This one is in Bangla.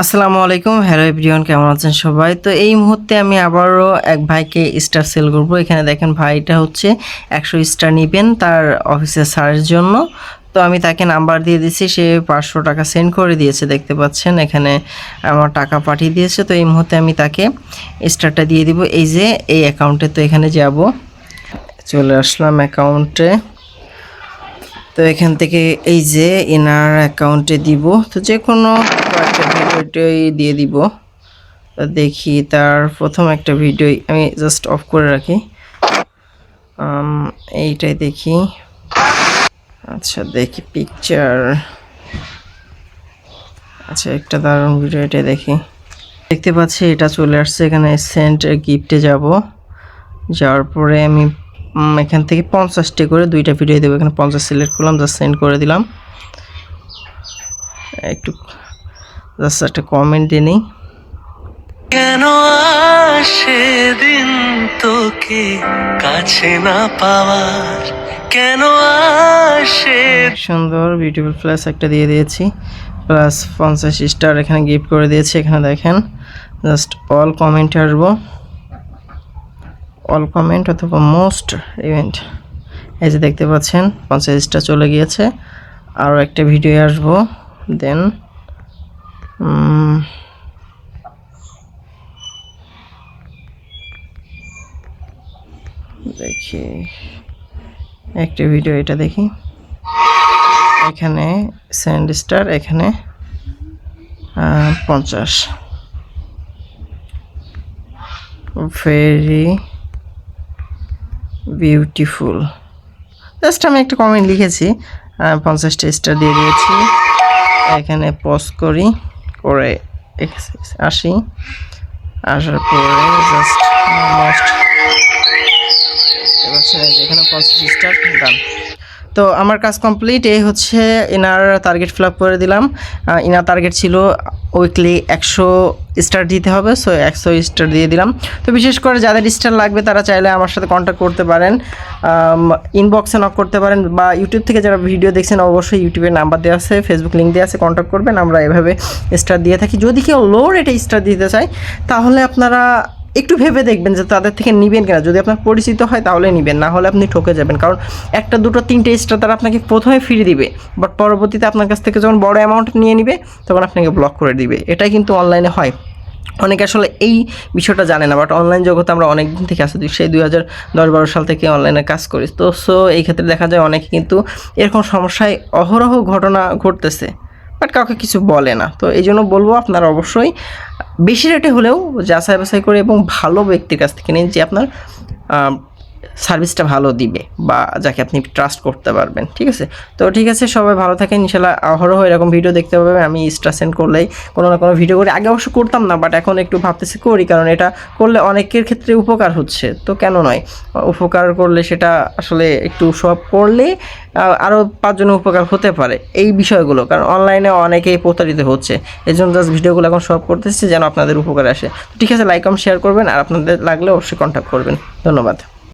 আসসালামু আলাইকুম। হ্যালো এভরিওয়ান কেমন আছেন সবাই? তো এই মুহূর্তে আমি আবারও এক ভাইকে স্টার সেল করব। এখানে দেখেন ভাইটা হচ্ছে একশো স্টার নেবেন তার অফিসে সারের জন্য। তো আমি তাকে নাম্বার দিয়ে দিয়েছি সে পাঁচশো টাকা সেন্ড করে দিয়েছে, দেখতে পাচ্ছেন। এখানে আমার টাকা পাঠিয়ে দিয়েছে। তো এই মুহূর্তে আমি তাকে স্টারটা দিয়ে দিব। এই যে, এই অ্যাকাউন্টে তো এখানে যাব। চলে আসলাম অ্যাকাউন্টে তো এখান থেকে এই যে, এনার অ্যাকাউন্টে দিব। তো যে কোনো ভিডিওটাই দিয়ে দিব। দেখি তার প্রথম একটা ভিডিও আমি জাস্ট অফ করে রাখি। এইটাই দেখি। আচ্ছা দেখি পিকচার আচ্ছা একটা দারুণ ভিডিও এটাই দেখি। দেখতে পাচ্ছি এটা চলে আসছে এখানে সেন্ট গিফটে যাব। যাওয়ার পরে আমি এখান থেকে পঞ্চাশটি করে দুইটা ভিডিও দেবো। এখানে পঞ্চাশ সিলেক্ট করলাম জাস্ট সেন্ড করে দিলাম। একটু জাস্ট একটা কমেন্ট দিয়ে নিই। কেন আসে দিন তোকে কাছে না পাওয়ার? কেন আসে? সুন্দর বিউটিফুল প্লাস একটা দিয়ে দিয়েছি। প্লাস পঞ্চাশ স্টার এখানে গিফট করে দিয়েছি এখানে দেখেন। জাস্ট অল কমেন্টে আসব। অল কমেন্ট অথবা মোস্ট ইভেন্ট এই যে দেখতে পাচ্ছেন পঞ্চাশ স্টার চলে গিয়েছে। আরও একটা ভিডিও আসব। দেন দেখি। একটা ভিডিও এটা দেখি। এখানে স্যান্ড স্টার এখানে পঞ্চাশ। ভেরি বিউটিফুল জাস্ট আমি একটা কমেন্ট লিখেছি। পঞ্চাশটা স্টার দিয়ে দিয়েছি। এখানে পজ করি। এখ- আসি। আসার পরে জাস্ট মোস্ট এখানে পঞ্চাশ স্টার ডান তো আমার কাজ কমপ্লিট এই হচ্ছে এনার টার্গেট ফিল করে দিলাম। এনার টার্গেট ছিল উইকলি একশো স্টার দিতে হবে সো একশো স্টার দিয়ে দিলাম। তো বিশেষ করে যাদের স্টার লাগবে তারা চাইলে আমার সাথে কন্ট্যাক্ট করতে পারেন। ইনবক্সে নক করতে পারেন বা ইউটিউব থেকে যারা ভিডিও দেখছেন অবশ্যই ইউটিউবের নাম্বার দেওয়া আছে ফেসবুক লিঙ্ক দেওয়া আছে কন্ট্যাক্ট করবেন। আমরা এভাবে স্টার দিয়ে থাকি। যদি কেউ লো রেটে স্টার দিতে চায়, তাহলে আপনারা একটু ভেবে দেখবেন যে তাদের থেকে নিবেন কিনা। যদি আপনার পরিচিত হয় তাহলে নিবেন, না হলে আপনি ঠকে যাবেন। কারণ একটা, দুটো, তিনটে স্টার তারা আপনাকে প্রথমে ফিরে দিবে বাট পরবর্তীতে আপনার কাছ থেকে যখন বড় অ্যামাউন্ট নিয়ে নিবে, তখন আপনাকে ব্লক করে দিবে। এটাই কিন্তু অনলাইনে হয়। অনেকে আসলে এই বিষয়টা জানে না বাট অনলাইন জগতে আমরা অনেক দিন থেকে আসি সেই দুই হাজার দশ বারো সাল থেকে অনলাইনে কাজ করি। তো সো এই ক্ষেত্রে দেখা যায় অনেকে কিন্তু এরকম সমস্যায় অহরহ ঘটনা ঘটতেছে বাট কাউকে কিছু বলে না। তো এই জন্য বলব আপনারা অবশ্যই বেশি রেটে হলেও যাচাই বাছাই করে এবং ভালো ব্যক্তির কাছ থেকে নিন যে আপনার সার্ভিসটা ভালো দিবে বা যাকে আপনি ট্রাস্ট করতে পারবেন, ঠিক আছে? তো ঠিক আছে, সবাই ভালো থাকেন ইনশাল্লাহ অহরহ এরকম ভিডিও দেখতে পাবে আমি স্টার সেন্ড করলেই কোনো না কোনো ভিডিও করি। আগে অবশ্য করতাম না বাট এখন একটু ভাবতেছি করি, কারণ এটা করলে অনেকের ক্ষেত্রে উপকার হচ্ছে। তো কেন নয়? উপকার করলে সেটা আসলে একটু সব করলে আরও পাঁচজনের উপকার হতে পারে এই বিষয়গুলো। কারণ অনলাইনে অনেকেই প্রতারিত হচ্ছে। এই জন্য জাস্ট ভিডিওগুলো এখন সব করতেছি যেন আপনাদের উপকার আসে। ঠিক আছে লাইক কম শেয়ার করবেন। আর আপনাদের লাগলে অবশ্যই কন্ট্যাক্ট করবেন। ধন্যবাদ।